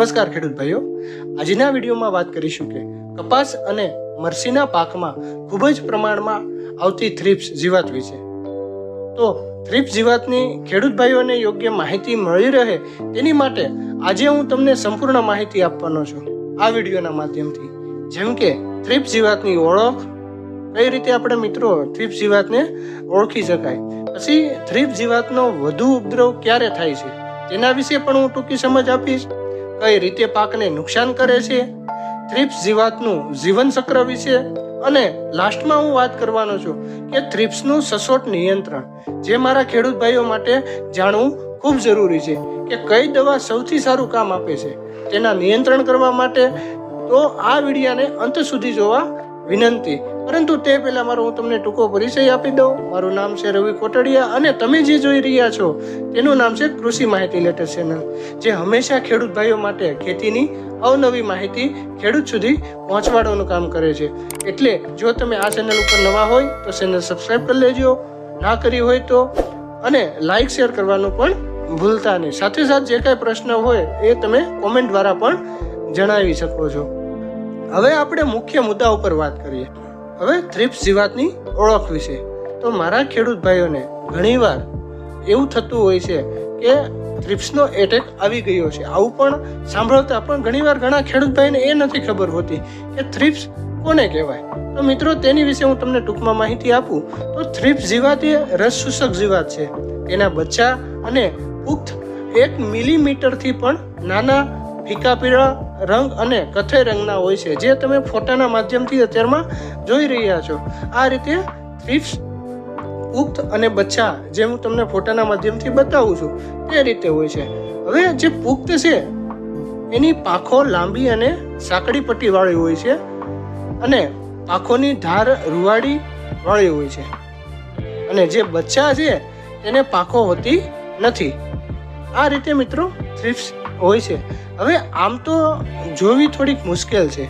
નમસ્કાર ખેડૂત ભાઈઓ. આજના વિડીયોમાં વાત કરીશું કે કપાસ અને મરસીના પાકમાં ખૂબ જ પ્રમાણમાં આવતી થ્રિપ્સ જીવાત વિશે. તો થ્રિપ્સ જીવાતની ખેડૂત ભાઈઓને યોગ્ય માહિતી મળી રહે તેની માટે આજે હું તમને સંપૂર્ણ માહિતી આપવાનો છું આ વિડીયોના માધ્યમથી. જેમ કે થ્રિપ્સ જીવાતની ઓળખ, કઈ રીતે આપણે મિત્રો થ્રિપ્સ જીવાતને ઓળખી શકાય? પછી થ્રિપ્સ જીવાતનો વધુ ઉપદ્રવ ક્યારે થાય છે? તેના વિશે પણ હું ટૂંકી સમજ આપીશ. કઈ રીતે પાકને નુકસાન કરે છે? થ્રિપ્સ જીવાતનું જીવન ચક્ર વિશે? અને લાસ્ટમાં હું વાત કરવાનો છું કે થ્રિપ્સનું સચોટ નિયંત્રણ, જે મારા ખેડૂત ભાઈઓ માટે જાણવું ખૂબ જરૂરી છે કે કઈ દવા સૌથી સારું કામ આપે છે. તેના નિયંત્રણ કરવા માટે તો આ વિડીયાને અંત સુધી જોવા વિનંતી. પરંતુ તે પહેલા મારો હું તમને ટૂંકો પરિચય આપી દઉં. મારું નામ છે રવિ કોટડિયા અને તમે જે જોઈ રહ્યા છો, તેનું નામ છે કૃષિ માહિતી લેટેસ્ટ ચેનલ, જે હંમેશા ખેડૂત ભાઈઓ માટે ખેતીની અવનવી માહિતી ખેડૂત સુધી પહોંચવાડવાનું કામ કરે છે. એટલે જો તમે આ ચેનલ ઉપર નવા હોય, તો ચેનલ સબસ્ક્રાઈબ કરી લેજો. ના કરી હોય તો અને લાઇક, શેર કરવાનું પણ ભૂલતા નહીં. સાથે સાથે જે કાંઈ પ્રશ્ન હોય, એ તમે કોમેન્ટ દ્વારા પણ જણાવી શકો છો. હવે આપણે મુખ્ય મુદ્દા ઉપર વાત કરીએ. હવે થ્રિપ્સ જીવાતની ઓળખ વિશે. તો મારા ખેડૂત ભાઈઓને ઘણીવાર એવું થતું હોય છે કે થ્રિપ્સનો એટેક આવી ગયો છે. આવું પણ સાંભળતા પણ ઘણીવાર ઘણા ખેડૂત ભાઈને એ નથી ખબર હોતી કે થ્રિપ્સ કોને કહેવાય. તો મિત્રો, તેની વિશે હું તમને ટૂંકમાં માહિતી આપું. તો થ્રિપ્સ જીવાત એ રસસૂસક જીવાત છે. તેના બચ્ચા અને પુખ્ત એક મિલીમીટરથી પણ નાના ફીકા પીળા રંગ અને કથ્થઈ રંગના હોય છે, જે તમે ફોટાના માધ્યમથી અત્યારમાં જોઈ રહ્યા છો. આ રીતે ફિફ્સ પુખ્ત અને બચ્ચા, જે હું તમને ફોટાના માધ્યમથી બતાવું છું, તે રીતે હોય છે. હવે જે પુખ્ત છે, એની પાંખો લાંબી અને સાંકડી પટ્ટીવાળી હોય છે અને પાંખોની ધાર રૂવાડી વાળી હોય છે. અને જે બચ્ચા છે તેને પાંખો હોતી નથી. આ રીતે મિત્રો થ્રિપ્સ હોય છે. હવે આમ તો જોવી થોડીક મુશ્કેલ છે.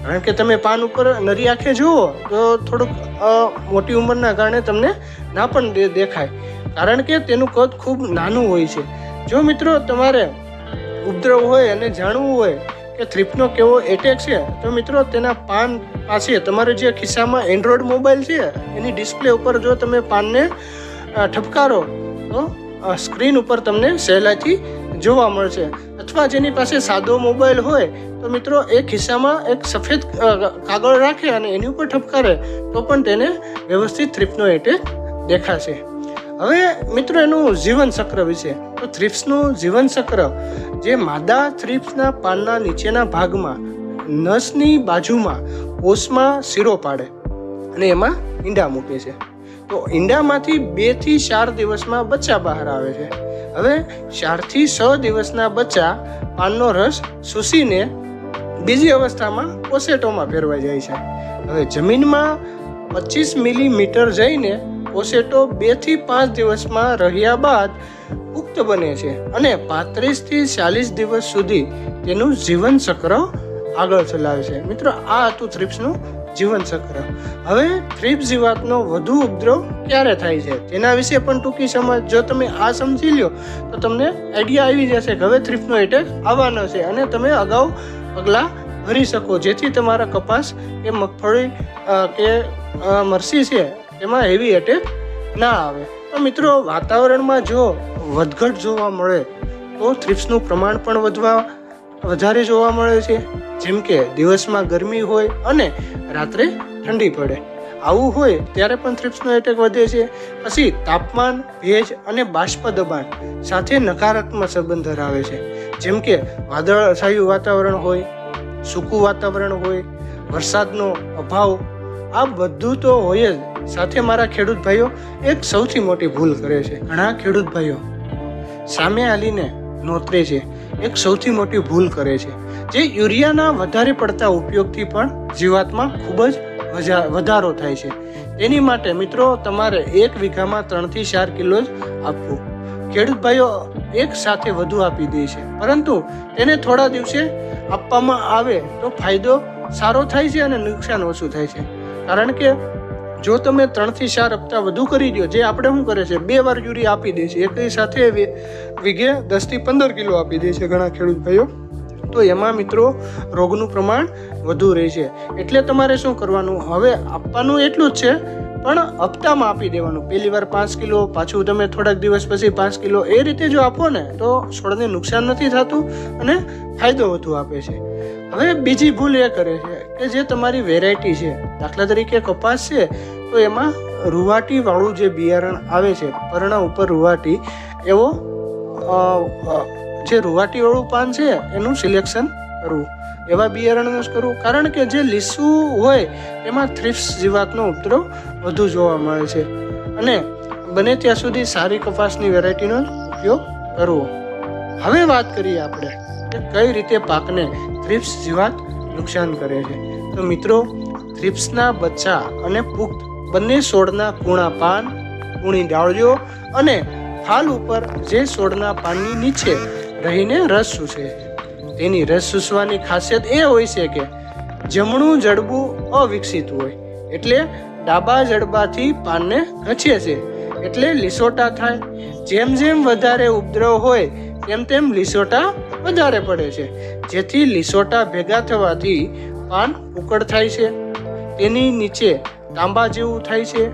કારણ કે તમે પાન ઉપર નરી આંખે જુઓ તો થોડુંક મોટી ઉંમરના કારણે તમને ના પણ દેખાય. કારણ કે તેનું કદ ખૂબ નાનું હોય છે. જો મિત્રો તમારે ઉપદ્રવ હોય અને જાણવું હોય કે થ્રીપનો કેવો એટેક છે, તો મિત્રો તેના પાન પાસે તમારે જે ખિસ્સામાં એન્ડ્રોઈડ મોબાઈલ છે, એની ડિસ્પ્લે ઉપર જો તમે પાનને ઠપકારો, તો સ્ક્રીન ઉપર તમને સહેલાઈથી જોવા મળશે. અથવા જેની પાસે સાદો મોબાઈલ હોય, તો મિત્રો એ ખિસ્સામાં એક સફેદ કાગળ રાખે અને એની ઉપર ઠપકારે, તો પણ તેને વ્યવસ્થિત થ્રીપ્સનો એટેક દેખાશે. હવે મિત્રો એનું જીવન ચક્ર વિશે. તો થ્રીપ્સનું જીવન ચક્ર, જે માદા થ્રીપ્સના પાનના નીચેના ભાગમાં, નસની બાજુમાં કોષમાં શીરો પાડે અને એમાં ઈંડા મૂકે છે. તો ઈંડામાંથી બેથી ચાર દિવસમાં બચ્ચા બહાર આવે છે. હવે ચારથી છ દિવસના બચ્ચા પાનનો રસ સૂસીને બીજી અવસ્થામાં પોસેટોમાં ફેરવાઈ જાય છે. હવે જમીનમાં પચીસ મિલીમીટર જઈને પોસેટો બેથી પાંચ દિવસમાં રહ્યા બાદ પુખ્ત બને છે અને પાંત્રીસથી ચાલીસ દિવસ સુધી તેનું જીવન ચક્ર આગળ ચલાવે છે. મિત્રો, આ હતું થ્રિપ્સનું જીવન ચક્ર. હવે થ્રિપ્સ જીવાતનો વધુ ઉપદ્રવ ક્યારે થાય છે? તેના વિશે પણ ટૂંકી સમજ. જો તમે આ સમજી લ્યો, તો તમને આઈડિયા આવી જશે કે હવે થ્રિપ્સનો એટેક આવવાનો છે અને તમે અગાઉ પગલાં ભરી શકો, જેથી તમારા કપાસ કે મગફળી કે મરસી છે, એમાં હેવી એટેક ના આવે. તો મિત્રો, વાતાવરણમાં જો વધઘટ જોવા મળે, તો થ્રિપ્સનું પ્રમાણ પણ વધવા વધારે જોવા મળે છે. જેમ કે દિવસમાં ગરમી હોય અને રાત્રે ઠંડી પડે. આવું હોય ત્યારે પણ થ્રિપ્સનો એટેક વધે છે. પછી તાપમાન, ભેજ અને બાષ્પ દબાણ સાથે નકારાત્મક સંબંધ ધરાવે છે. જેમ કે વાદળછાયું વાતાવરણ હોય, સૂકું વાતાવરણ હોય, વરસાદનો અભાવ, આ બધું તો હોય જ. સાથે મારા ખેડૂત ભાઈઓ એક સૌથી મોટી ભૂલ કરે છે. ઘણા ખેડૂત ભાઈઓ સામે આલીને નોતરે છે. એક સૌથી મોટી ભૂલ કરે છે. જે યુરિયાના વધારે પડતા ઉપયોગથી પણ જીવાતમાં ખૂબ જ વધારો થાય છે. તેની માટે મિત્રો તમારે એક વીઘામાં ત્રણથી ચાર કિલો જ આપવું. ખેડૂત ભાઈઓ એક સાથે વધુ આપી દે છે. પરંતુ તેને થોડા દિવસે આપવામાં આવે તો ફાયદો સારો થાય છે અને નુકસાન ઓછું થાય છે. કારણ કે જો તમે ત્રણથી ચાર હપ્તા વધુ કરી દો, જે આપણે શું કરે છે, બે વાર યુરિયા આપી દે છે એક સાથે વીઘે દસથી પંદર કિલો આપી દે છે ઘણા ખેડૂત ભાઈઓ. તો એમાં મિત્રો રોગનું પ્રમાણ વધુ રહે છે એટલે તમારે શું કરવાનું? હવે આપવાનું એટલું જ છે, પણ હપ્તામાં આપી દેવાનું. પહેલી વાર પાંચ કિલો, પાછું તમે થોડાક દિવસ પછી પાંચ કિલો, એ રીતે જો આપો ને, તો છોડને નુકસાન નથી થતું અને ફાયદો વધુ આપે છે. હવે બીજી ભૂલ એ કરે છે કે જે તમારી વેરાયટી છે, દાખલા તરીકે કપાસ છે, તો એમાં રૂવાટીવાળું જે બિયારણ આવે છે, પરણા ઉપર રૂવાટી, એવો જે રૂવાટીવાળું પાન છે, એનું સિલેક્શન કરવું. એવા બિયારણનું જ કરવું. કારણ કે જે લીસું હોય, એમાં થ્રિપ્સ જીવાતનો ઉપદ્રવ વધુ જોવા મળે છે. અને બને ત્યાં સુધી સારી કપાસની વેરાયટીનો ઉપયોગ કરવો. હવે વાત કરીએ આપણે કે કઈ રીતે પાકને થ્રિપ્સ જીવાત નુકસાન કરે છે. તો મિત્રો, થ્રિપ્સના બચ્ચા અને પુખ્ત બંને છોડના કૂણા પાન કૂણી ડાળીઓ અને ફાલ ઉપર જે છોડના પાનની નીચે રહીને રસ સૂસે. તેની રસ સૂસવાની ખાસિયત એ હોય છે કે જમણું જડબું અવિકસિત હોય. એટલે ડાબા જડબાથી પાનને ખચે છે એટલે લીસોટા થાય. જેમ જેમ વધારે ઉપદ્રવ હોય તેમ તેમ લીસોટા વધારે પડે છે. જેથી લીસોટા ભેગા થવાથી પાન ઉકળ થાય છે. તેની નીચે તાંબા જેવું થાય છે.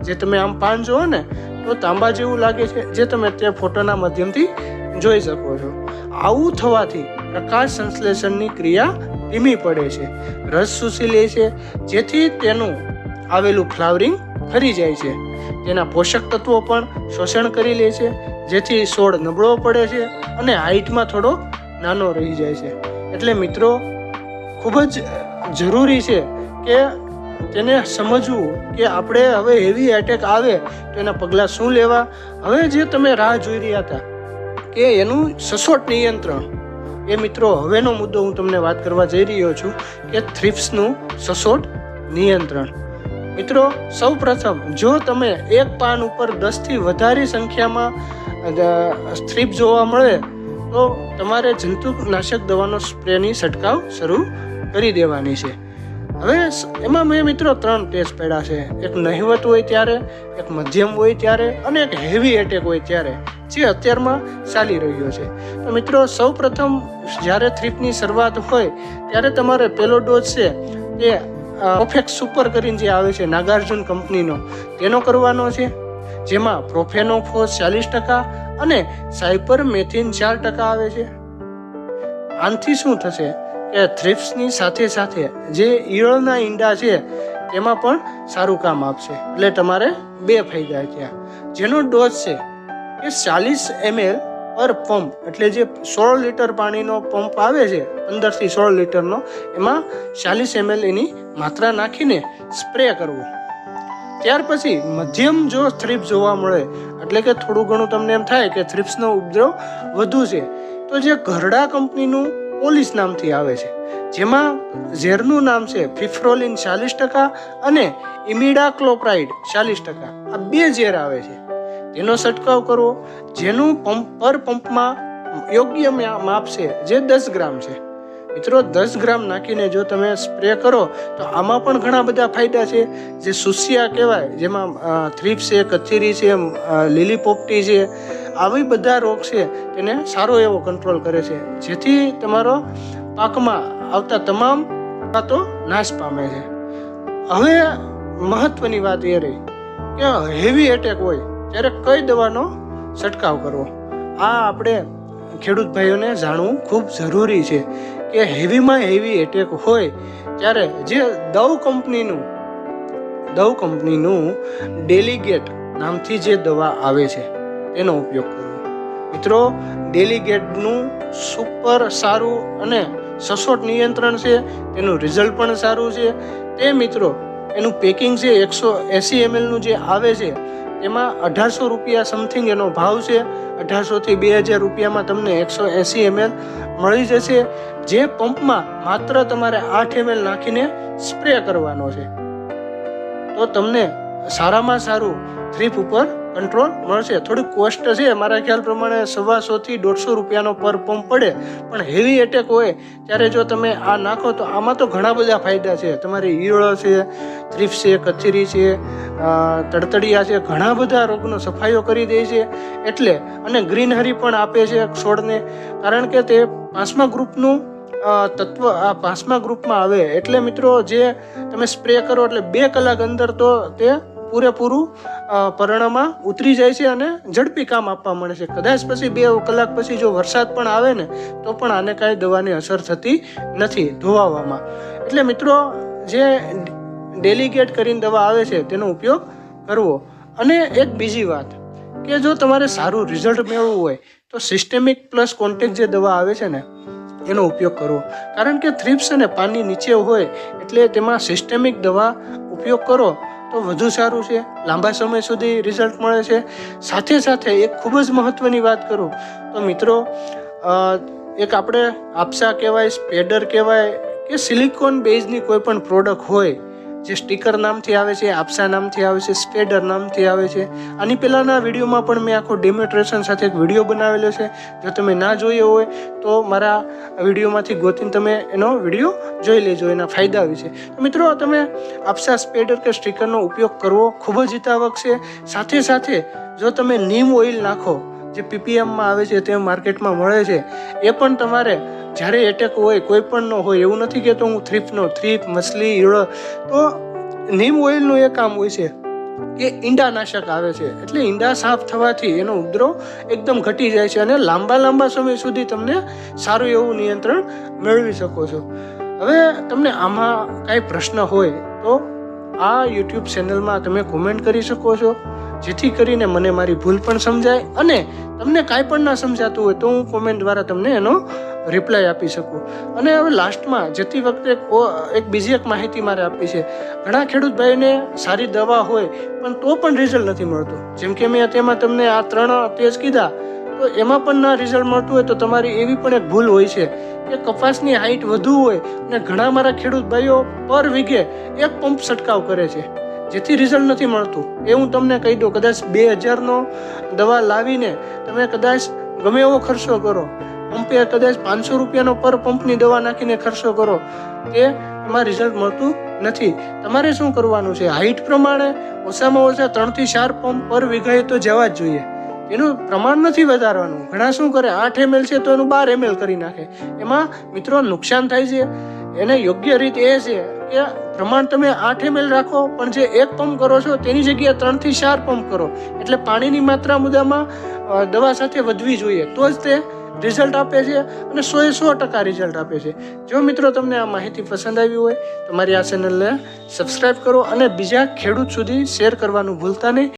જે તમે આમ પાન જુઓ ને, તો તાંબા જેવું લાગે છે. જે તમે તે ફોટોના માધ્યમથી જોઈ શકો છો. આવું થવાથી પ્રકાશ સંશ્લેષણની ક્રિયા ધીમી પડે છે. રસ શોષી લે છે. જેથી તેનું આવેલું ફ્લાવરિંગ ફરી જાય છે. તેના પોષક તત્વો પણ શોષણ કરી લે છે. જેથી છોડ નબળો પડે છે અને હાઇટમાં થોડો નાનો રહી જાય છે. એટલે મિત્રો, ખૂબ જ જરૂરી છે કે તેને સમજવું કે આપણે હવે હેવી એટેક આવે તો એના પગલાં શું લેવા? હવે જે તમે રાહ જોઈ રહ્યા હતા કે એનું સચોટ નિયંત્રણ, એ મિત્રો, હવેનો મુદ્દો હું તમને વાત કરવા જઈ રહ્યો છું કે થ્રિપ્સનું સચોટ નિયંત્રણ. મિત્રો સૌ પ્રથમ જો તમે એક પાન ઉપર દસથી વધારે સંખ્યામાં થ્રીપ જોવા મળે તો તમારે જંતુનાશક દવાનો સ્પ્રેની છંટકાવ શરૂ કરી દેવાની છે. હવે એમાં મેં મિત્રો ત્રણ ટેસ્ટ પડ્યા છે. એક નહિવત હોય ત્યારે, એક મધ્યમ હોય ત્યારે અને એક હેવી એટેક હોય ત્યારે, જે અત્યારમાં ચાલી રહ્યો છે. તો મિત્રો સૌ પ્રથમ જ્યારે થ્રીપની શરૂઆત હોય, ત્યારે તમારે પહેલો ડોઝ છે તે ઓફેક્ટ સુપર કરીને જે આવે છે, નાગાર્જુન કંપનીનો, તેનો કરવાનો છે. જેમાં પ્રોફેનોફોસ ચાલીસ ટકા અને સાયપર મેથિન ચાર ટકા આવે છે. આનાથી શું થશે કે થ્રિપ્સની સાથે સાથે જે ઈયળના ઈંડા છે, તેમાં પણ સારું કામ આપશે. એટલે તમારે બે ફાયદા થયા. જેનો ડોઝ છે એ ચાલીસ એમએલ પર પંપ, એટલે જે સોળ લીટર પાણીનો પંપ આવે છે, પંદરથી સોળ લીટરનો, એમાં ચાલીસ એમએલ એની માત્રા નાખીને સ્પ્રે કરવો. ત્યાર પછી મધ્યમ જો થ્રિપ્સ જોવા મળે, એટલે કે થોડું ઘણું તમને એમ થાય કે થ્રિપ્સનો ઉપદ્રવ વધુ છે, તો જે ઘરડા કંપનીનું પોલીસ નામથી આવે છે, જેમાં ઝેરનું નામ છે ફિફ્રોલિન ચાલીસ ટકા અને ઇમિડા ક્લોપ્રાઇડ ચાલીસ ટકા. આ બે ઝેર આવે છે. તેનો છંટકાવ કરવો, જેનું પંપ પર પંપમાં યોગ્ય માપ છે જે દસ ગ્રામ છે. મિત્રો, દસ ગ્રામ નાખીને જો તમે સ્પ્રે કરો, તો આમાં પણ ઘણા બધા ફાયદા છે. જે સુસિયા કહેવાય, જેમાં થ્રીપ છે, કથીરી છે લીલી પોપટી છે, આવી બધા રોગ છે, તેને સારો એવો કંટ્રોલ કરે છે. જેથી તમારો પાકમાં આવતા તમામ તો નાશ પામે છે. હવે મહત્વની વાત એ રહી કે હેવી એટેક હોય, ત્યારે કઈ દવાનો છંટકાવ કરવો? આ આપણે ખેડૂત ભાઈઓને જાણવું ખૂબ જરૂરી છે. કે હેવીમાં હેવી એટેક હોય, ત્યારે જે દવ કંપનીનું દવ કંપનીનું ડેલિગેટ નામથી જે દવા આવે છે, તેનો ઉપયોગ કરવો. મિત્રો ડેલિગેટનું સુપર સારું અને સચોટ નિયંત્રણ છે, તેનું રિઝલ્ટ પણ સારું છે. તે મિત્રો, એનું પેકિંગ છે એકસો એંસી એમએલનું જે આવે છે એમાં અઢારસો રૂપિયા સમથિંગ એનો ભાવ છે. અઢારસોથી બે હજાર રૂપિયામાં તમને એકસો એંસી એમએલ મળી જશે. જે પંપમાં માત્ર તમારે આઠ એમએલ નાખીને સ્પ્રે કરવાનો છે. તો તમને સારામાં સારું થ્રીપ ઉપર કંટ્રોલ મળશે. થોડી કોસ્ટ છે. મારા ખ્યાલ પ્રમાણે સવાસોથી દોઢસો રૂપિયાનો પર પંપ પડે. પણ હેવી એટેક હોય, ત્યારે જો તમે આ નાખો તો આમાં તો ઘણા બધા ફાયદા છે. તમારી ઈયળો છે થ્રીફ છે, કચેરી છે તડતડિયા છે, ઘણા બધા રોગનો સફાઈઓ કરી દે છે. એટલે, અને ગ્રીનહરી પણ આપે છે છોડને. કારણ કે તે પાંચમા ગ્રુપનું તત્વ, આ પાંચમા ગ્રુપમાં આવે. એટલે મિત્રો, જે તમે સ્પ્રે કરો, એટલે બે કલાક અંદર તો તે પૂરેપૂરું પરણામાં ઉતરી જાય છે અને ઝડપી કામ આપવા મળે છે. કદાચ પછી બે કલાક પછી જો વરસાદ પણ આવે ને, તો પણ આને કાંઈ દવાની અસર થતી નથી ધોવામાં એટલે મિત્રો, જે ડેલિગેટ કરીને દવા આવે છે, તેનો ઉપયોગ કરવો. અને એક બીજી વાત, કે જો તમારે સારું રિઝલ્ટ મેળવવું હોય, તો સિસ્ટેમિક પ્લસ કોન્ટેક જે દવા આવે છે ને, એનો ઉપયોગ કરવો. કારણ કે થ્રિપ્સ અને પાની નીચે હોય, એટલે તેમાં સિસ્ટેમિક દવા ઉપયોગ કરો તો વધુ સારું છે. લાંબા સમય સુધી રિઝલ્ટ મળે છે. સાથે સાથે એક ખૂબ જ મહત્ત્વની વાત કરું. તો મિત્રો એક આપણે આપસા કહેવાય, સ્પેડર કહેવાય કે સિલિકોન બેઝની કોઈ પણ પ્રોડક્ટ હોય જે સ્ટીકર નામથી આવે છે, આપસા નામથી આવે છે, સ્ટેડર નામથી આવે છે. આની પહેલાંના વિડીયોમાં પણ મેં આખો ડેમોન્સ્ટ્રેશન સાથે એક વીડિયો બનાવેલો છે. જો તમે ના જોયો હોય, તો મારા વિડીયોમાંથી ગોતીને તમે એનો વીડિયો જોઈ લેજો, એના ફાયદા વિશે તો મિત્રો તમે આપસા સ્પેડર કે સ્ટીકરનો ઉપયોગ કરવો ખૂબ જ હિતાવક છે. સાથે સાથે જો તમે નીમ ઓઇલ નાખો જે પીપીએમમાં આવે છે, તે માર્કેટમાં મળે છે, એ પણ તમારે જ્યારે એટેક હોય, કોઈ પણનો હોય, એવું નથી કહેતો હું થ્રીપનો થ્રીપ મછલી, ઈળો. તો નીમ ઓઇલનું એ કામ હોય છે કે ઈંડાનાશક આવે છે. એટલે ઈંડા સાફ થવાથી એનો ઉપદ્રવ એકદમ ઘટી જાય છે અને લાંબા લાંબા સમય સુધી તમને સારું એવું નિયંત્રણ મેળવી શકો છો. હવે તમને આમાં કાંઈ પ્રશ્ન હોય તો આ યુટ્યુબ ચેનલમાં તમે કોમેન્ટ કરી શકો છો. જેથી કરીને મને મારી ભૂલ પણ સમજાય અને તમને કાંઈ પણ ના સમજાતું હોય તો હું કોમેન્ટ દ્વારા તમને એનો રિપ્લાય આપી શકું. અને હવે લાસ્ટમાં જતી વખતે એક બીજી એક માહિતી મારે આપી છે. ઘણા ખેડૂત ભાઈને સારી દવા હોય, પણ તો પણ રિઝલ્ટ નથી મળતું. જેમ કે મેં તેમાં તમને આ ત્રણ તેજ કીધા, તો એમાં પણ ના રિઝલ્ટ મળતું હોય તો તમારી એવી પણ એક ભૂલ હોય છે કે કપાસની હાઇટ વધુ હોય અને ઘણા મારા ખેડૂત ભાઈઓ પર વીઘે એક પંપ છંટકાવ કરે છે. જેથી રિઝલ્ટ નથી મળતું. એ હું તમને કહી દઉં, કદાચ બે હજારનો દવા લાવીને તમે કદાચ ગમે એવો ખર્ચો કરો. પંપે કદાચ પાંચસો રૂપિયાનો પર પંપની દવા નાખીને ખર્ચો કરો. તે એમાં રિઝલ્ટ મળતું નથી. તમારે શું કરવાનું છે? હાઇટ પ્રમાણે ઓછામાં ઓછા ત્રણથી ચાર પંપ પર વિઘાય તો જવા જ જોઈએ. એનું પ્રમાણ નથી વધારવાનું. ઘણા શું કરે? આઠ એમએલ છે તો એનું બાર એમએલ કરી નાખે. એમાં મિત્રો નુકસાન થાય છે. એને યોગ્ય રીત એ છે કે પ્રમાણ તમે આઠ એમએલ રાખો, પણ જે એક પંપ કરો છો તેની જગ્યાએ ત્રણથી ચાર પંપ કરો. એટલે પાણીની માત્રા મુદ્દામાં દવા સાથે વધવી જોઈએ. તો જ તે રિઝલ્ટ આપે છે અને સો એ સો ટકા રિઝલ્ટ આપે છે. જો મિત્રો તમને આ માહિતી પસંદ આવી હોય, તો મારી આ ચેનલને સબસ્ક્રાઈબ કરો અને બીજા ખેડૂત સુધી શેર કરવાનું ભૂલતા નહીં.